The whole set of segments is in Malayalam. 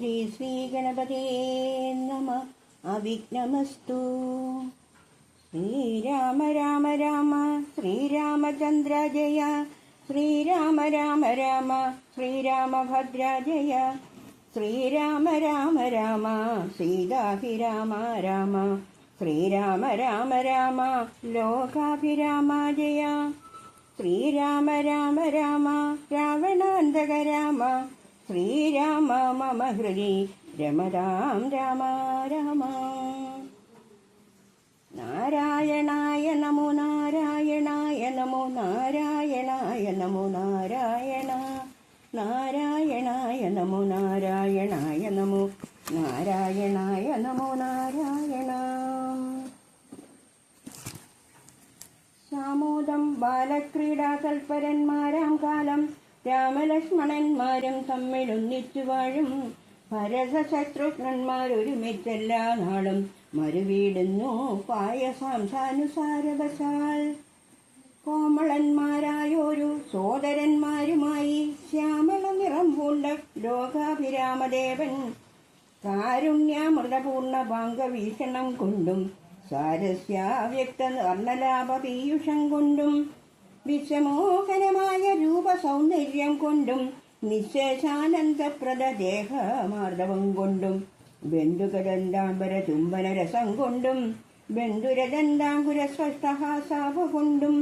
ശ്രീ ശ്രീഗണപതേ നമ. അവിഘ്നമസ്തു. ശ്രീരാമ രാമ രാമ ശ്രീരാമചന്ദ്ര ജയ. ശ്രീരാമ രാമ രാമ ശ്രീരാമഭദ്ര ജയ. ശ്രീരാമ രാമ രാമ സീതാഭിരാമ രാമ ശ്രീരാമ രാമ രാമ ലോകാഭിരാമ ജയ. ശ്രീരാമ രാമ രാമ ശ്രീരാമ മമ ഹൃദി രമതാം രാമ രാമ. നാരായണായ നമോ നാരായണായ നമോ നാരായണായ നമോ നാരായണ. നാരായണായ നമോ നാരായണായ നമോ നാരായണായ നമോ നാരായണ. സാമോദം ബാലക്രീഡാ തൽപരന്മാരാം കാലം രാമലക്ഷ്മണന്മാരും തമ്മിൽ ഒന്നിച്ചു വാഴും. ഭരത ശത്രുഘ്നന്മാരൊരുമിച്ചെല്ലാ നാളും മരുവീടുന്നു. പായസാംസാനുസാരവശാൽ കോമളന്മാരായൊരു സോദരന്മാരുമായി ശ്യാമള നിറം പൂണ്ട ലോകാഭിരാമദേവൻ. കാരുണ്യാമൃതപൂർണ പാങ്കവീക്ഷണം കൊണ്ടും സാരസ്യാവ്യക്ത വർണലാഭ പീയുഷം കൊണ്ടും വിഷമോഹനമായ രൂപസൗന്ദര്യം കൊണ്ടും നിശേഷാനന്ദപ്രദ ദേഹമാർദ്ദവം കൊണ്ടും ബന്ധുകരന്താംബര ചുംബന രസം കൊണ്ടും ബന്ധുരദന്താങ്കുര സ്വഷ്ടഹാസാവ കൊണ്ടും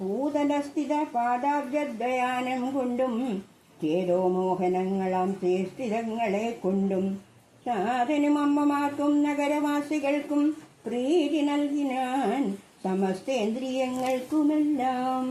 ഭൂതലസ്ഥിത പാദാബ്ജദ്വയാനം കൊണ്ടും ചേതോ മോഹനങ്ങളാം ചേസ്ഥിതങ്ങളെ കൊണ്ടും സാധനും അമ്മമാർക്കും നഗരവാസികൾക്കും പ്രീതി നൽകിനാൻ സമസ്തേന്ദ്രിയങ്ങൾക്കുമെല്ലാം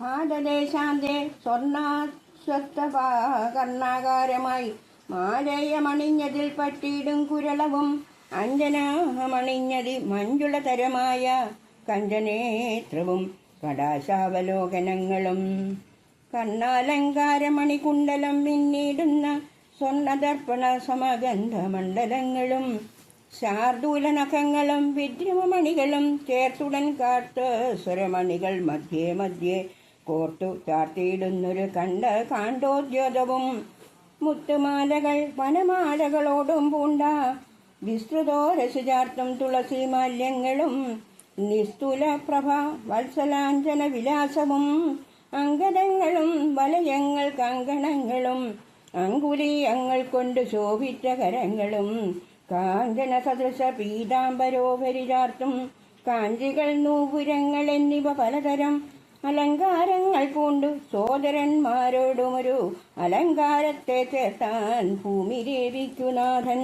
ഭാരതദേശാന്തെ സ്വർണാസ്വത്ഥകർണാകാരമായി മാലയമണിഞ്ഞതിൽ പട്ടിയിടും കുരളവും അഞ്ജനമണിഞ്ഞതി മഞ്ജുളതരമായ കഞ്ചനേത്രവും കടാശാവലോകനങ്ങളും. കർണാലങ്കാരമണികുണ്ടലം പിന്നീടുന്ന സ്വർണദർപ്പണ സമഗന്ധമണ്ഡലങ്ങളും ശാർദൂല നഖങ്ങളും വിദ്രമമണികളും ചേർത്തുടൻ കാത്ത് സ്വരമണികൾ മധ്യേ മധ്യേ കോർത്തു ചാർത്തിയിടുന്നൊരു കണ്ട കാണ്ടോദ്യോതവും മുത്തുമാലകൾ വനമാലകളോടും പൂണ്ട വിസ്തൃതോരസുചാർത്തും തുളസി മാല്യങ്ങളും നിസ്തുല പ്രഭ വത്സലാഞ്ജന വിലാസവും അങ്കണങ്ങളും വലയങ്ങൾ കങ്കണങ്ങളും അങ്കുലീയങ്ങൾ കൊണ്ട് ശോഭിച്ച കരങ്ങളും കാഞ്ചന സദൃശ പീതാംബരോപരി ചാർത്തും കാഞ്ചികൾ നൂപുരങ്ങൾ എന്നിവ പലതരം അലങ്കാരങ്ങൾ പൂണ്ടു. സോദരന്മാരോടുമൊരു അലങ്കാരത്തെ ചേർത്താൻ ഭൂമി ദേവിക്കുനാഥൻ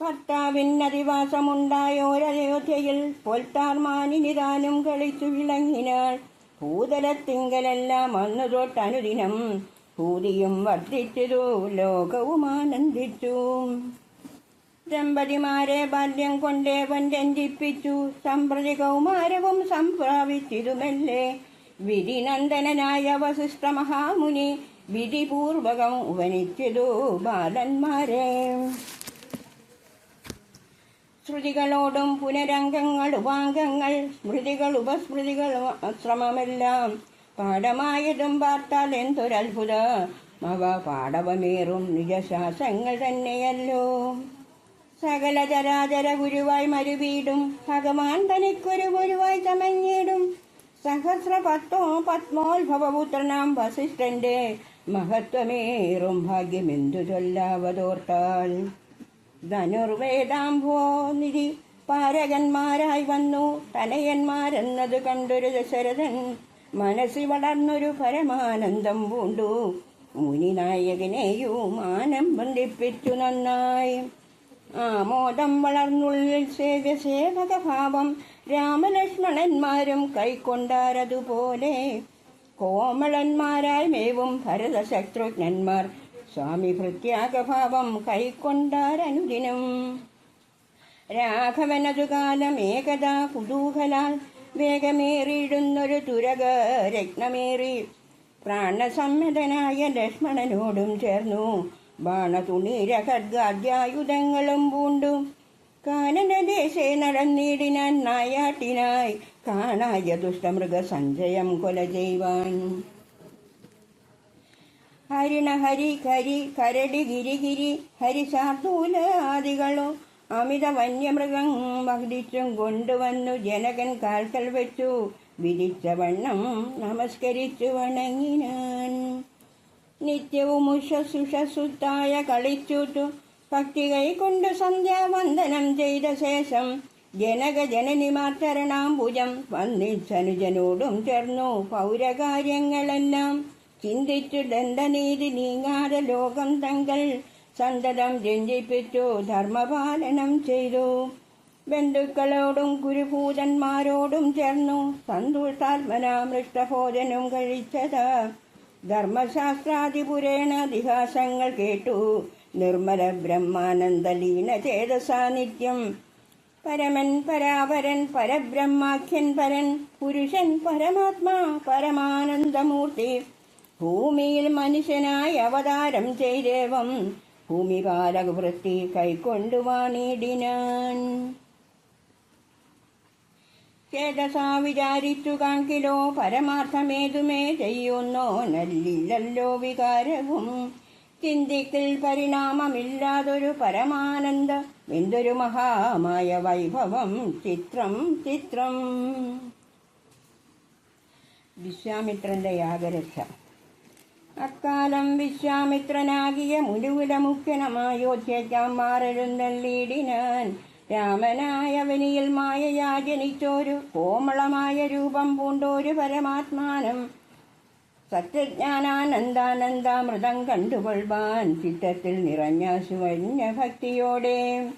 ഭർത്താവിനധിവാസമുണ്ടായോരയോധ്യയിൽ പൊൽത്താർമാനിനിതാനും കളിച്ചു വിളങ്ങിനാൾ ഭൂതലത്തിങ്കലെല്ലാം അന്നു തൊട്ടനുദിനം ഭൂതിയും വർദ്ധിച്ചതു ലോകവും ആനന്ദിച്ചു. ദമ്പതിമാരെ ബാല്യം കൊണ്ടേവൻ രഞ്ജിപ്പിച്ചു. സമ്പ്രതി കൗമാരവും സംപ്രാപിച്ചിരുമല്ലേ വിധിനന്ദനായ വസിഷ്ഠ മഹാമുനി വിധിപൂർവകം ഉപനിച്ചതു ബാലന്മാരെ. ശ്രുതികളോടും പുനരംഗങ്ങൾ ഉപാംഗങ്ങൾ സ്മൃതികൾ ഉപസ്മൃതികൾ ശ്രമമെല്ലാം പാഠമായതും പാർത്താൽ എന്തൊരത്ഭുത അവ പാടവമേറും നിജശാസങ്ങൾ തന്നെയല്ലോ. സകല ചരാചര ഗുരുവായി മരുവീടും ഭഗവാൻ തനിക്കൊരു ഗുരുവായി തമഞ്ഞിടും സഹസ്ര പത്തോ പത്മോത്ഭവപുത്രനാം വസിഷ്ഠന്റെ മഹത്വമേറും ഭാഗ്യമെന്തു ചൊല്ലാവതോർത്താൽ. ധനുർവേദാംഭോ നിധി പാരകന്മാരായി വന്നു. തനയന്മാരെന്നത് കണ്ടൊരു ദശരഥൻ മനസ്സിൽ വളർന്നൊരു പരമാനന്ദം പൂണ്ടു. മുനിനായകനെയും ആനം ബന്ധിപ്പിച്ചു നന്നായി. ആമോദം വളർന്നുള്ളിൽ സേവ്യ സേവകഭാവം രാമലക്ഷ്മണന്മാരും കൈക്കൊണ്ടാരതുപോലെ. കോമളന്മാരായി മേവും ഭരതശത്രുഘ്നന്മാർ സ്വാമി ഭൃത്യാഗഭാവം കൈക്കൊണ്ടാരനുദിനം. രാഘവനതുകാലം ഏകതാ കുതൂഹലാൽ വേഗമേറിയിടുന്നൊരു തുരക രത്നമേറി പ്രാണസമ്മതനായ ലക്ഷ്മണനോടും ചേർന്നു. ബാണതുണീര ഖഡ്ഗാദ്യായുധങ്ങളും പൂണ്ടും. കാനനദേശേ നടന്നിടിനാൻ നായാട്ടിനായി കാണായ ദുഷ്ടമൃഗ സഞ്ജയം കൊല ചെയ്യുവാൻ. ഹരിണ ഹരി കരി കരടി ഗിരിഗിരി ഹരിശാർദൂലാദികളോ അമിത വന്യമൃഗം വഹിച്ചും കൊണ്ടുവന്നു. ജനകൻ കാൽക്കൽ വെച്ചു. വിധിച്ച വണ്ണം നമസ്കരിച്ചു വണങ്ങിനാൻ. നിത്യവും ഉഷസുഷസുത്തായ കളിച്ചു ഭക്തി കൈകൊണ്ട് സന്ധ്യാവന്ദനം ചെയ്ത ശേഷം ജനക ജനനിമാർ ജനനിമാർത്തരണാംബുജം വന്നിച്ചനുജനോടും ചേർന്നു. പൗരകാര്യങ്ങളെല്ലാം ചിന്തിച്ചു ദണ്ഡനീതി നീങ്ങാതെ ലോകം തങ്ങൾ സന്തതം രഞ്ജിപ്പിച്ചു ധർമ്മപാലനം ചെയ്തു. ബന്ധുക്കളോടും ഗുരുഭൂതന്മാരോടും ചേർന്നു. സന്തോഷാത്മനാമൃഷ്ടഭോജനം കഴിച്ചത് ധർമ്മശാസ്ത്രാതിപുരേണ ഇതിഹാസങ്ങൾ കേട്ടു. നിർമ്മല ബ്രഹ്മാനന്ദലീന ചേത സാന്നിധ്യം പരമൻ പരാപരൻ പരബ്രഹ്മാഖ്യൻ പരൻ പുരുഷൻ പരമാത്മാ പരമാനന്ദമൂർത്തി. ഭൂമിയിൽ മനുഷ്യനായി അവതാരം ചെയ്തേവം ഭൂമിപാലക വൃത്തി കൈക്കൊണ്ടുവാണിടിനാൻ ചേതസാ വിചാരിച്ചു കാണിലോ പരമാർത്ഥമേതുമേ ചെയ്യുന്നോ നല്ലില്ലല്ലോ വികാരവും. ചിന്തിക്കൽ പരിണാമമില്ലാതൊരു പരമാനന്ദ എന്തൊരു മഹാമായ വൈഭവം. ചിത്രം ചിത്രം. വിശ്വാമിത്രന്റെ യാഗരക്ഷ. അക്കാലം വിശ്വാമിത്രനാകിയ മുരുകുല മുഖ്യനമായോധ്യയ്ക്കാൻ മാറരുന്നല്ലീടിനാൻ രാമനായ വനിയിൽ മായയാ ജനിച്ചോരു കോമളമായ രൂപം പൂണ്ടോരു പരമാത്മാനം. സത്യജ്ഞാനാനന്ദാനന്ദാമൃതം കണ്ടുകൊള്ളുവാൻ ചിത്തത്തിൽ നിറഞ്ഞ സുവന്യ ഭക്തിയോടെ.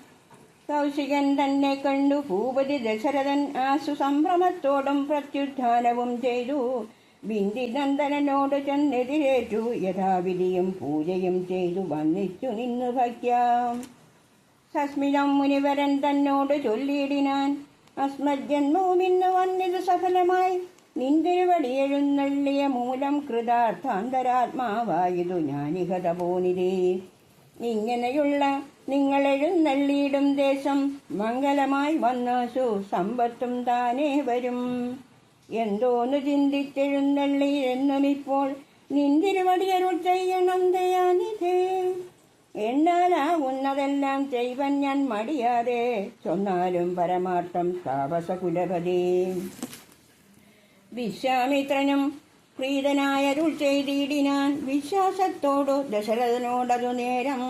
കൗശികൻ തന്നെ കണ്ടു ഭൂപതി ദശരഥൻ ആശു സംഭ്രമത്തോടും പ്രത്യുത്ഥാനവും ചെയ്തു. ബിന്ദിനന്ദനോട് ചെന്നെതിരേറ്റു. യഥാവിധിയും പൂജയും ചെയ്തു വന്നിച്ചു നിന്നു ഭക്യാം സസ്മിതം മുനിവരൻ തന്നോട് ചൊല്ലിയിടിനാൻ. അസ്മജ്ജന്മവും ഇന്ന് വന്നിത് സഫലമായി. നിന്തിരുവടി എഴുന്നള്ളിയ മൂലം കൃതാർത്ഥാന്തരാത്മാവായതു ഞാനിഹ തപോനിതേ ഇങ്ങനെയുള്ള നിങ്ങൾ എഴുന്നള്ളിയിടും ദേശം മംഗലമായി വന്നാസു സമ്പത്തും താനേ വരും. എന്തോന്ന് ചിന്തിച്ചെഴുന്നള്ളി എന്നും ഇപ്പോൾ നിന്തിരുവടിയരുൾ ചെയ്യണം ദയാനിധേ എന്നാലാവുന്നതെല്ലാം ചെയ്വൻ ഞാൻ മടിയാതെ ചൊന്നാലും പരമാർത്ഥം താപസ കുലപതി വിശ്വാമിത്രനും പ്രീതനായരുൾ ചെയ്തിടിനാൻ വിശ്വാസത്തോടു ദശരഥനോടതു നേരം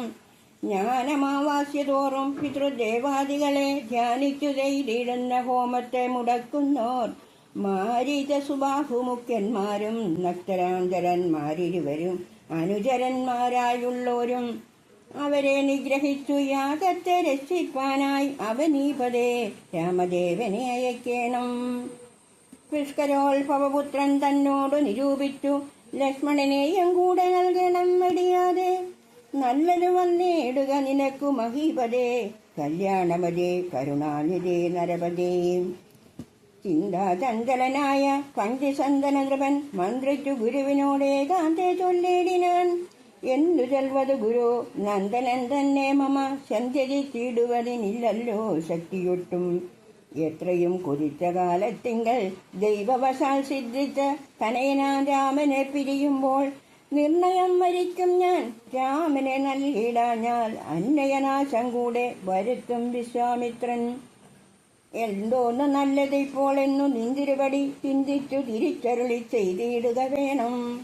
ജ്ഞാനമാവാസ്യതോറും പിതൃദേവാദികളെ ധ്യാനിച്ചു ചെയ്തിടുന്ന ഹോമത്തെ മുടക്കുന്നോർ മാരീച സുബാഹുമുഖ്യന്മാരും നക്തരാന്തരന്മാരിരുവരും അനുചരന്മാരായുള്ളോരും അവരെ നിഗ്രഹിച്ചു യാഗത്തെ രക്ഷിക്കാനായി അവനീപതേ രാമദേവനെ അയക്കേണം. പുഷ്കരോത്ഭവപുത്രൻ തന്നോട് നിരൂപിച്ചു ലക്ഷ്മണനെയും കൂടെ നൽകണം മടിയാതെ നല്ലത് വന്നേടുക നിനക്കു മഹീപതേ. കല്യാണമതേ കരുണാനിതേ നരപതേ. ചിന്താചഞ്ചലനായ പഞ്ചസന്തന നൃപൻ മന്ത്രിച്ചു ഗുരുവിനോട് ഏകാന്തെ ചൊല്ലേടിനാൻ. എന്തു ചൊൽവത് ഗുരു നന്ദനൻ തന്നെ മമ സന്ധ്യജിച്ചിടുവതിനില്ലല്ലോ ശക്തിയൊട്ടും. എത്രയും കുതിച്ച കാലത്തിങ്കൽ ദൈവവശാൽ സിദ്ധിച്ച തനയനാ രാമനെ പിരിയുമ്പോൾ നിർണയം വരിക്കും ഞാൻ. രാമനെ നൽകിയിടാഞ്ഞാൽ അന്നയനാശം കൂടെ വരുത്തും വിശ്വാമിത്രൻ. എന്തോന്ന് നല്ലത് ഇപ്പോൾ എന്നു നിന്തിരുപടി ചിന്തിച്ചു തിരിച്ചരുളി ചെയ്തിടുക വേണം.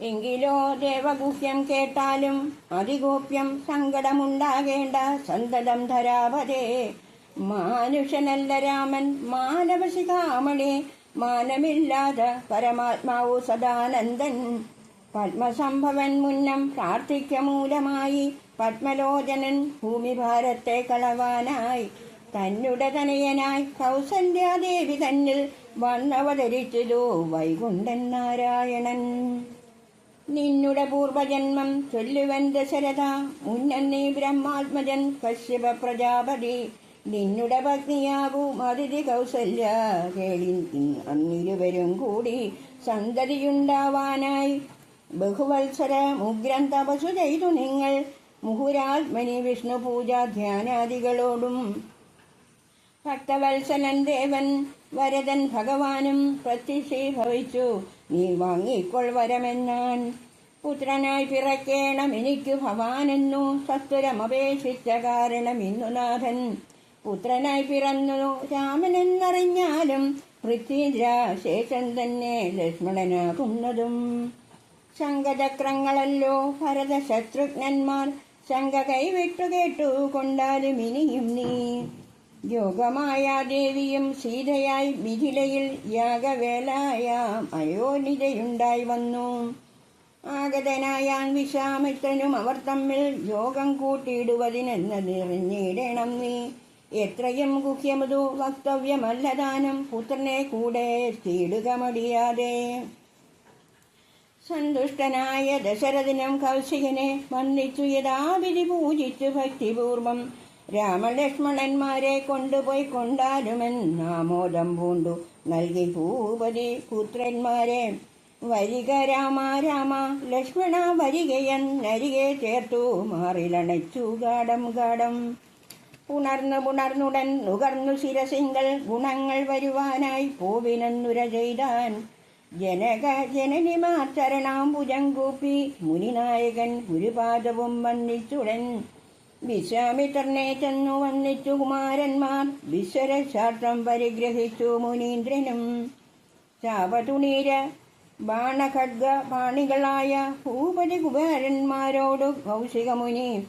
എങ്കിലോ ദേവഗുഹ്യം കേട്ടാലും അതിഗോപ്യം സങ്കടമുണ്ടാകേണ്ട സന്തതം ധരാപതേ മാനുഷനല്ല രാമൻ മാനവശിഖാമണി മാനമില്ലാതെ പരമാത്മാവു സദാനന്ദൻ. പത്മസംഭവൻ മുന്നം പ്രാർത്ഥിക്ക മൂലമായി പത്മലോചനൻ ഭൂമിഭാരത്തെ കളവാനായി തന്നുടെ തനയനായി കൗസല്യാദേവി തന്നിൽ വന്നവതരിച്ചതു വൈകുണ്ഠൻ നാരായണൻ. നിന്നുടെ പൂർവജന്മം ചൊല്ലുവൻ ദശരഥ മുന്നന്നി ബ്രഹ്മാത്മജൻ കശ്യപ പ്രജാപതി. നിന്നുടെ പത്നിയാകും അതിഥി കൗസല്യ കേളി അന്നിരുവരും കൂടി സന്തതിയുണ്ടാവാനായി ബഹുവത്സര ഉഗ്രം തപസു ചെയ്തു നിങ്ങൾ. മുഹുരാത്മനി വിഷ്ണു പൂജാ ധ്യാനാദികളോടും ഭക്തവത്സലൻ ദേവൻ വരദൻ ഭഗവാനും പ്രത്യക്ഷീഭവിച്ചു. നീ വാങ്ങിക്കൊൾ വരമെന്നാൻ പുത്രനായി പിറക്കേണം. എനിക്കു ഭവാനെന്നു സത്വരമപേക്ഷിച്ച കാരണം ഇന്നു നാഥൻ. പുത്രനായി പിറന്നു രാമനെന്നറിഞ്ഞാലും പൃഥ്വിരാശേഷം തന്നെ ലക്ഷ്മണനാകുന്നതും. ശങ്കചക്രങ്ങളല്ലോ ഭരത ശത്രുഘ്നന്മാർ ശങ്ക കൈവിട്ടു കേട്ടു കൊണ്ടാലും ഇനിയും നീ. യോഗമായ ദേവിയും സീതയായി മിഥിലയിൽ യാഗവേലായാം അയോനിതയുണ്ടായി വന്നു. ആഗതനായാൻ വിശ്വാമിത്രനും അവർ തമ്മിൽ യോഗം കൂട്ടിയിടുവതിനെന്നതെറിഞ്ഞിടണം നീ. എത്രയും ഗുഹ്യമതു വക്തവ്യമല്ലതാനും പുത്രനെ കൂടെ തീടുക മടിയാതെ. സന്തുഷ്ടനായ ദശരഥനം കൗശികനെ വന്ദിച്ചു. യഥാവിധി പൂജിച്ചു ഭക്തിപൂർവം രാമലക്ഷ്മണന്മാരെ കൊണ്ടുപോയി കൊണ്ടാലുമെന്നാമോദം പൂണ്ടു. നൽകി ഭൂപതി പുത്രന്മാരെ വരിക രാമ രാമ ലക്ഷ്മണ വരികയെന്നരികെ ചേർത്തു. മാറിലണച്ചു ഗാഠം ഗാഠം. പുണർന്നു പുണർന്നുടൻ നുകർന്നു ശിരസിങ്കൽ ഗുണങ്ങൾ വരുവാനായി പൂവിനെന്നുര ചെയ്താൻ ജനക ജനനിമാർ ചരണാംബുജം കൂപ്പി മുനിനായകൻ ഗുരുപാദവും വന്ദിച്ചുടൻ. വിശ്വാമിത്രനെ ചെന്നു വന്നിച്ചു കുമാരന്മാർ. വിശ്വരശാസ്ത്രം പരിഗ്രഹിച്ചു മുനീന്ദ്രനും. ചാപതുണീര ബാണഖഡ്ഗ പാണികളായ ഭൂപതി കുമാരന്മാരോട് കൗശികമുനി.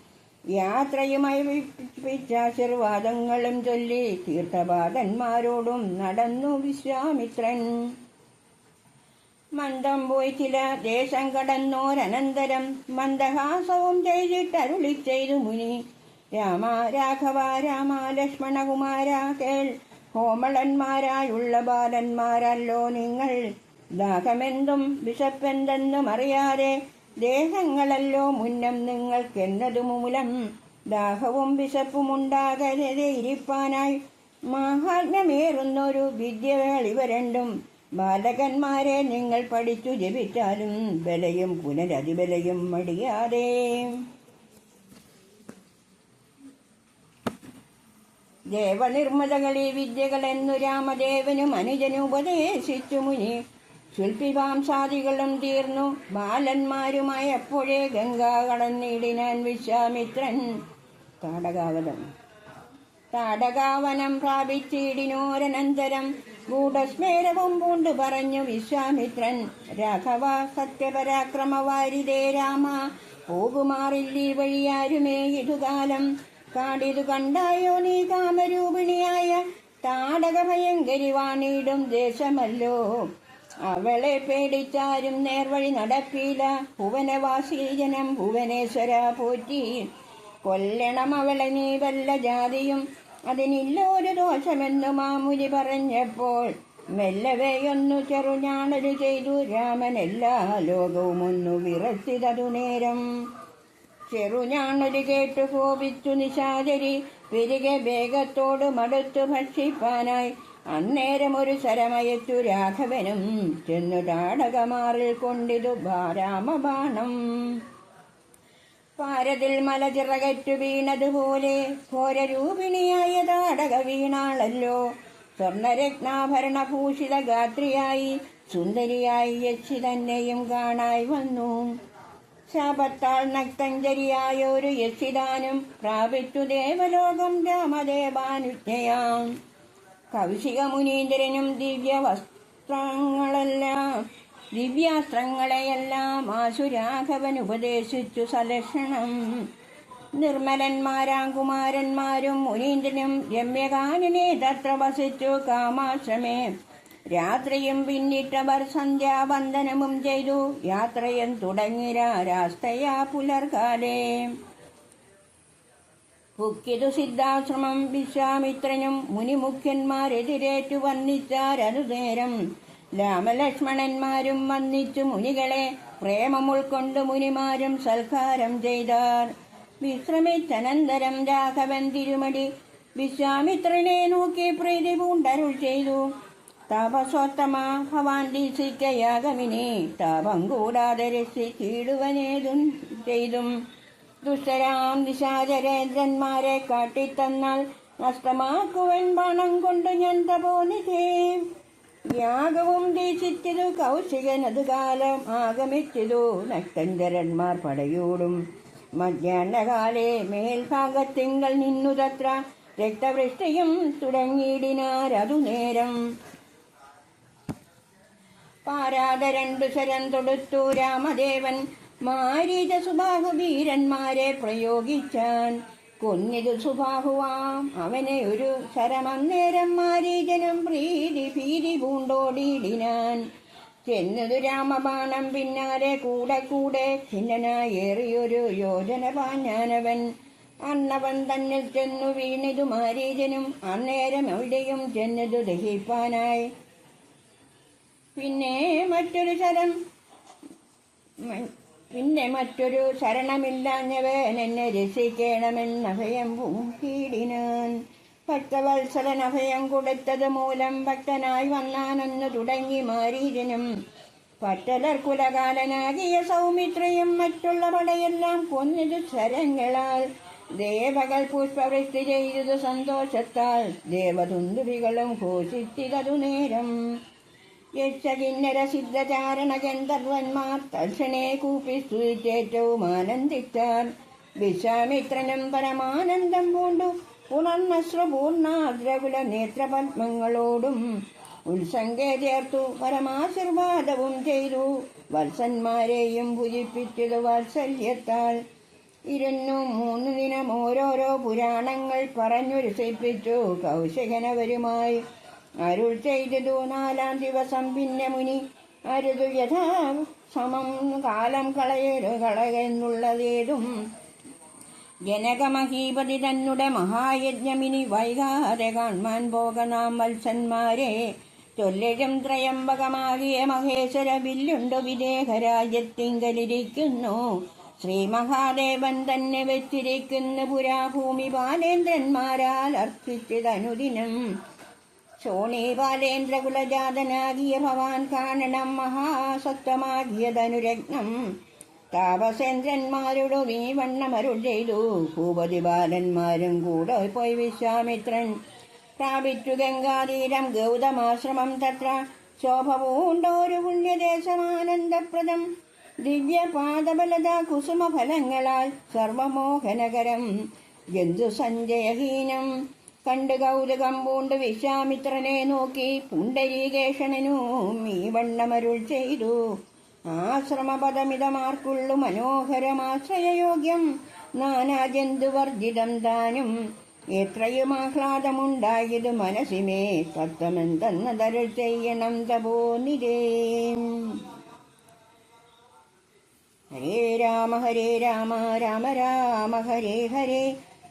യാത്രയുമായി വിപ്പിച്ചാശീർവാദങ്ങളും ചൊല്ലി തീർത്ഥപാദന്മാരോടും നടന്നു വിശ്വാമിത്രൻ. മന്ദം പോയി ചില ദേശം കടന്നോരനന്തരം മന്ദഹാസവും ചെയ്തിട്ടരുളി ചെയ്തു മുനി. രാമ രാഘവ രാമ ലക്ഷ്മണകുമാര കേൾ കോമളന്മാരായുള്ള ബാലന്മാരല്ലോ നിങ്ങൾ. ദാഹമെന്തും വിശപ്പെന്തെന്നും അറിയാതെ ദേഹങ്ങളല്ലോ മുന്നം നിങ്ങൾക്കെന്നതു മൂലം ദാഹവും വിശപ്പും ഉണ്ടാകാതെ ഇരിപ്പാനായി. മാഹാത്മ്യമേറുന്നൊരു വിദ്യകൾ ഇവ രണ്ടും ബാലകന്മാരെ നിങ്ങൾ പഠിച്ചു ജപിച്ചാലും ബലയും പുനരതിബലയും മടിയാതെ. ദേവനിർമ്മലകളി വിദ്യകളെന്നു രാമദേവനും അനുജനും ഉപദേശിച്ചു മുനി. ശില്പിവാംസാദികളും തീർന്നു. ബാലന്മാരുമായപ്പോഴേ ഗംഗാ കടന്നിടിനാൻ വിശ്വാമിത്രൻ. താടകാവനം താടകാവനം പ്രാപിച്ചിടിനോരനന്തരം. ഗൂഢസ്മേരവും പൂണ്ട് പറഞ്ഞു വിശ്വാമിത്രൻ. രാഘവ സത്യപരാക്രമവാരിതേ രാമ. പോകുമാറില്ലീ വഴിയാരുമേ ഇതുകാലം. കാടിതു കണ്ടായോ നീ കാമരൂപിണിയായ? താടക ഭയങ്കരി വാണിയിടും ദേശമല്ലോ. അവളെ പേടിച്ചാരും നേർവഴി നടക്കില്ല ഭുവനവാസി ജനം ഭുവനേശ്വര പോറ്റി. കൊല്ലണം അവളെ നീ വല്ല ജാതിയും അതിനില്ല ഒരു ദോഷമെന്നു മാമുലി പറഞ്ഞപ്പോൾ മെല്ലവെയൊന്നു ചെറുഞാണലു ചെയ്തു. രാമൻ എല്ലാ ലോകവും ഒന്നു വിറച്ചിതതു നേരം. ചെറുഞാണലു കേട്ടു കോപിച്ചു നിശാചരി. പെരുകെ വേഗത്തോട് മടുത്തു ഭക്ഷിപ്പാനായി. അന്നേരം ഒരു ശരമയച്ചു രാഘവനും ചെന്നു താടകമാറിൽ കൊണ്ടിതു രാമബാണം പാരതിൽ മലചിറകറ്റു വീണതുപോലെ ഘോരരൂപിണിയായ താടക വീണാളല്ലോ. സ്വർണരത്നാഭരണഭൂഷിത ഗാത്രിയായി സുന്ദരിയായി യക്ഷി തന്നെയും കാണായി വന്നു. ശാപത്താൽ നക്തഞ്ചരിയായ ഒരു യക്ഷിദാനം പ്രാപിച്ചു ദേവലോകം രാമദേവാനുജ്ഞയാം. കൗശിക മുനീന്ദ്രനും ദിവ്യ വസ്ത്രങ്ങളെല്ലാം ദിവ്യാസ്ത്രങ്ങളെയെല്ലാം ആശുരാഘവൻ ഉപദേശിച്ചു സലക്ഷണം നിർമ്മലന്മാരാം കുമാരന്മാരും മുനീന്ദ്രനും രമ്യകാനനെ തത്ര വസിച്ചു കാമാശ്രമേ. രാത്രിയും പിന്നിട്ടവർ സന്ധ്യാവന്ദനവും ചെയ്തു. യാത്രയും തുടങ്ങിര രാസ്തയാ പുലർകാലേ. പുക്കിതു സിദ്ധാശ്രമം വിശ്വാമിത്രനും മുനിമുഖ്യന്മാരെതിരേറ്റു വന്നിച്ചാരതു നേരം രാമലക്ഷ്മണന്മാരും വന്നിച്ചു മുനികളെ പ്രേമം ഉൾക്കൊണ്ട് മുനിമാരും സൽക്കാരം ചെയ്താർ. വിശ്രമിച്ചനന്തരം രാഘവൻ തിരുമടി വിശ്വാമിത്രനെ നോക്കി പ്രീതി പൂണ്ടരുൾ ചെയ്തു. തപസ്വത്തമ ഭവാൻ ദീക്ഷിക്കയാഗമിനെ താപം കൂടാതെ രക്ഷിച്ചിടുവനേതും ചെയ്തും. ദുഷ്ടരാം നിശാചരേന്ദ്രന്മാരെ കാട്ടിത്തന്നാൽ നഷ്ടമാക്കുവൻ പണം കൊണ്ട് ഞാൻ തപോനിധേ. യാഗവും ദീക്ഷിച്ചതു കൗശികനത് കാലം ആഗമിച്ചതു നക്തഞ്ചരന്മാർ പടയോടും. മധ്യാഹ്നകാലെ മേൽഭാഗത്തിങ്കൾ നിന്നു തത്ര രക്തവൃഷ്ടിയും തുടങ്ങിയിടിനാരതു നേരം. പാരാത രണ്ടു ശരം തൊടുത്തു രാമദേവൻ മാരീച സുബാഹു വീരന്മാരെ പ്രയോഗിച്ചാൻ. കൊന്നിതു സുബാഹുവാം അവനെ ഒരു ശരമന്നേരം മാരീജനം പ്രീതി ഭീതി പൂണ്ടോടിയിടിനാൻ. ചെന്നതു രാമബാണം പിന്നാലെ കൂടെ കൂടെ ഖിന്നനായേറിയൊരു യോജന പാഞ്ഞാനവൻ അന്നവൻ തന്നിൽ ചെന്നു വീണിതു മാരീജനും അന്നേരം എവിടെയും ചെന്നതു ദഹിപ്പാനായി. പിന്നെ മറ്റൊരു ശരം പിന്നെ മറ്റൊരു ശരണമില്ലാഞ്ഞവൻ എന്നെ അഭയം പൂക്കിയിടിനാൻ ഭക്തവത്സരൻ അഭയം കൊടുത്തത് മൂലം ഭക്തനായി വന്നാനെന്ന് തുടങ്ങി മാരീജനും പറ്റലർ കുലകാലനാകിയ സൗമിത്രയും മറ്റുള്ള പടയെല്ലാം കൊന്നത് ശരങ്ങളാൽ. ദേവകൾ പുഷ്പവൃത്തി ചെയ്തത് സന്തോഷത്താൽ. ദേവതുന്തുവികളും ഘോഷിച്ചതു നേരം. യക്ഷകിന്നര സിദ്ധചാരണ ഗന്ധർവന്മാർ തൽക്ഷണേ കൂപ്പി സ്തുതിച്ചേറ്റവും ആനന്ദിച്ചാർ വിശ്വാമിത്രനും പരമാനന്ദം പൂണ്ടു. ഉണർന്നശ്രപൂർണാദ്രകുല നേത്രപത്മങ്ങളോടും ഉത്സംഗെ ചേർത്തു. പരമാശീർവാദവും ചെയ്തു. വത്സന്മാരെയും ഭുജിപ്പിച്ചതു വാത്സല്യത്താൽ. ഇരുന്നു മൂന്ന് ദിനം ഓരോരോ പുരാണങ്ങൾ പറഞ്ഞു രസിപ്പിച്ചു കൗശികനവരുമായി അരുൾ ചെയ്തതു നാലാം ദിവസം പിന്നെ മുനി അരുതു യഥാ സമം കാലം കളയരു കളയെന്നുള്ളതേതും ജനകമഹീപതി തന്നെ മഹായജ്ഞമിനി വൈകാതെ കാൺമാൻ പോകനാം വത്സന്മാരെ. ചൊല്ലരും ത്രയംബകമാകിയ മഹേശ്വര വില്ലുണ്ടു വിദേഹരാജ്യത്തിങ്കലിരിക്കുന്നു. ശ്രീ മഹാദേവൻ തന്നെ വെച്ചിരിക്കുന്നു പുരാഭൂമി ബാലേന്ദ്രന്മാരാൽ അർപ്പിച്ചതനുദിനം. ശോണി ബാലേന്ദ്രകുലജാതനാകിയ ഭവാൻ കാണണം മഹാസത്വമാകിയ ധനുരത്നം താപസേന്ദ്രന്മാരോട് നീ വണ്ണമരുൾ ചെയ്തു. ഭൂപതി ബാലന്മാരും കൂടെ പോയി വിശ്വാമിത്രൻ. പ്രാപിച്ചു ഗംഗാതീരം. ഗൗതമാശ്രമം തത്ര. ശോഭ പൂണ്ടോരു പുണ്യദേശമാനന്ദപ്രദം. ദിവ്യപാദബലത കുസുമഫലങ്ങളാൽ സർവമോഹനകരം. ജന്തു സഞ്ജയഹീനം കണ്ട് കൗതുകം പൂണ്ട് വിശ്വാമിത്രനെ നോക്കി പുണ്ടരീകേഷണനും ഈ വണ്ണമരുൾ ചെയ്തു. ആശ്രമപദമിതമാർക്കുള്ളു മനോഹരമാശ്രയയോഗ്യം. നാനാജന്തുവർജിതം താനും എത്രയും ആഹ്ലാദമുണ്ടായത് മനസ്സിമേ തത്വമെന്തെന്നതരുൾ ചെയ്യണം തപോ നിരേ. ഹരേ രാമ ഹരേ രാമ രാമ രാമ ഹരേ ഹരേ.